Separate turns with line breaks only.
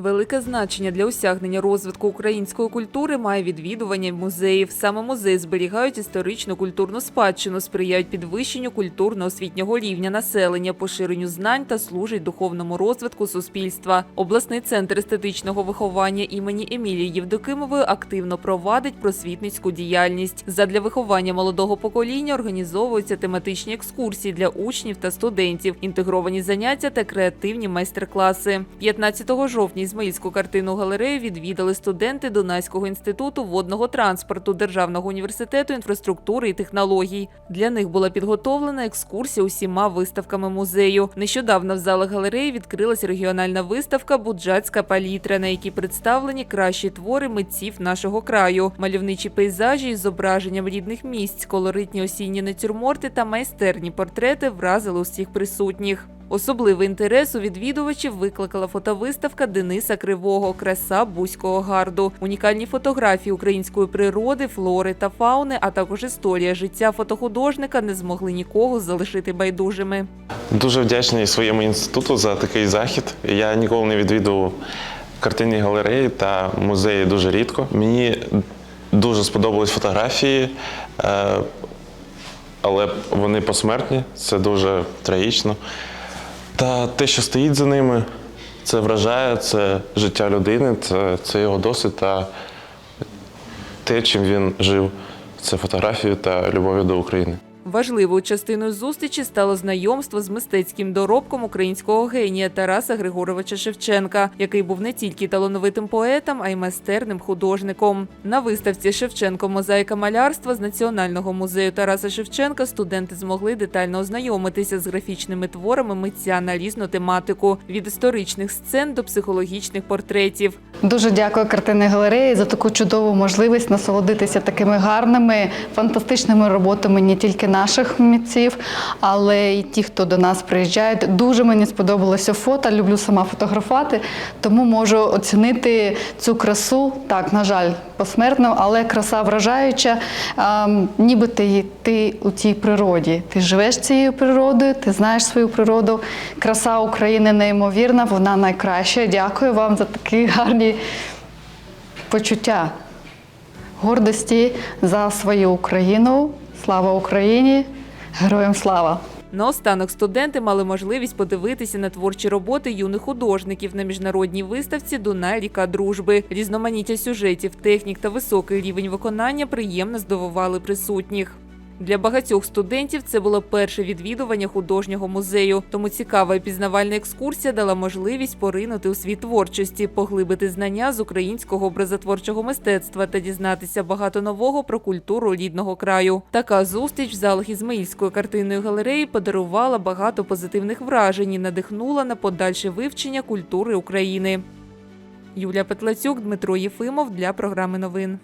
Велике значення для осягнення розвитку української культури має відвідування музеїв. Саме музеї зберігають історичну культурну спадщину, сприяють підвищенню культурно-освітнього рівня населення, поширенню знань та служать духовному розвитку суспільства. Обласний центр естетичного виховання імені Емілії Євдокимової активно провадить просвітницьку діяльність. Задля виховання молодого покоління організовуються тематичні екскурсії для учнів та студентів, інтегровані заняття та креативні майстер-класи. 15 жовтня Ізмаїльську картинну галерею відвідали студенти Дунайського інституту водного транспорту Державного університету інфраструктури і технологій. Для них була підготовлена екскурсія усіма виставками музею. Нещодавно в залах галереї відкрилась регіональна виставка Буджацька палітра, на якій представлені кращі твори митців нашого краю, мальовничі пейзажі із зображенням рідних місць, колоритні осінні натюрморти та майстерні портрети вразили усіх присутніх. Особливий інтерес у відвідувачів викликала фотовиставка Дениса Кривого Краса Бузького гарду. Унікальні фотографії української природи, флори та фауни, а також історія життя фотохудожника не змогли нікого залишити байдужими.
Дуже вдячний своєму інституту за такий захід. Я ніколи не відвідував картинні галереї та музеї дуже рідко. Мені дуже сподобались фотографії, е, але вони посмертні, це дуже трагічно. Та те, що стоїть за ними, це вражає, це життя людини, це, це його досвід та те, чим він жив. Це фотографії та любові до України.
Важливою частиною зустрічі стало знайомство з мистецьким доробком українського генія Тараса Григоровича Шевченка, який був не тільки талановитим поетом, а й майстерним художником. На виставці Шевченко Мозаїка малярства з Національного музею Тараса Шевченка студенти змогли детально ознайомитися з графічними творами митця на різну тематику від історичних сцен до психологічних портретів.
Дуже дякую картинній галереї за таку чудову можливість насолодитися такими гарними, фантастичними роботами не тільки наших митців, але й ті, хто до нас приїжджають. Дуже мені сподобалося фото. Люблю сама фотографувати, тому можу оцінити цю красу. Так, на жаль, посмертно, але краса вражаюча. Ем, ніби ти, ти у тій природі. Ти живеш цією природою, ти знаєш свою природу. Краса України неймовірна, вона найкраща. Дякую вам за такі гарні почуття гордості за свою Україну. Слава Україні! Героям слава!
Наостанок студенти мали можливість подивитися на творчі роботи юних художників на міжнародній виставці Дунай ріка дружби. Різноманіття сюжетів, технік та високий рівень виконання приємно здивували присутніх. Для багатьох студентів це було перше відвідування художнього музею, тому цікава і пізнавальна екскурсія дала можливість поринути у світ творчості, поглибити знання з українського образотворчого мистецтва та дізнатися багато нового про культуру рідного краю. Така зустріч в залах Ізмаїльської картинної галереї подарувала багато позитивних вражень і надихнула на подальше вивчення культури України. Юлія Петлацюк, Дмитро Єфимов для програми новин.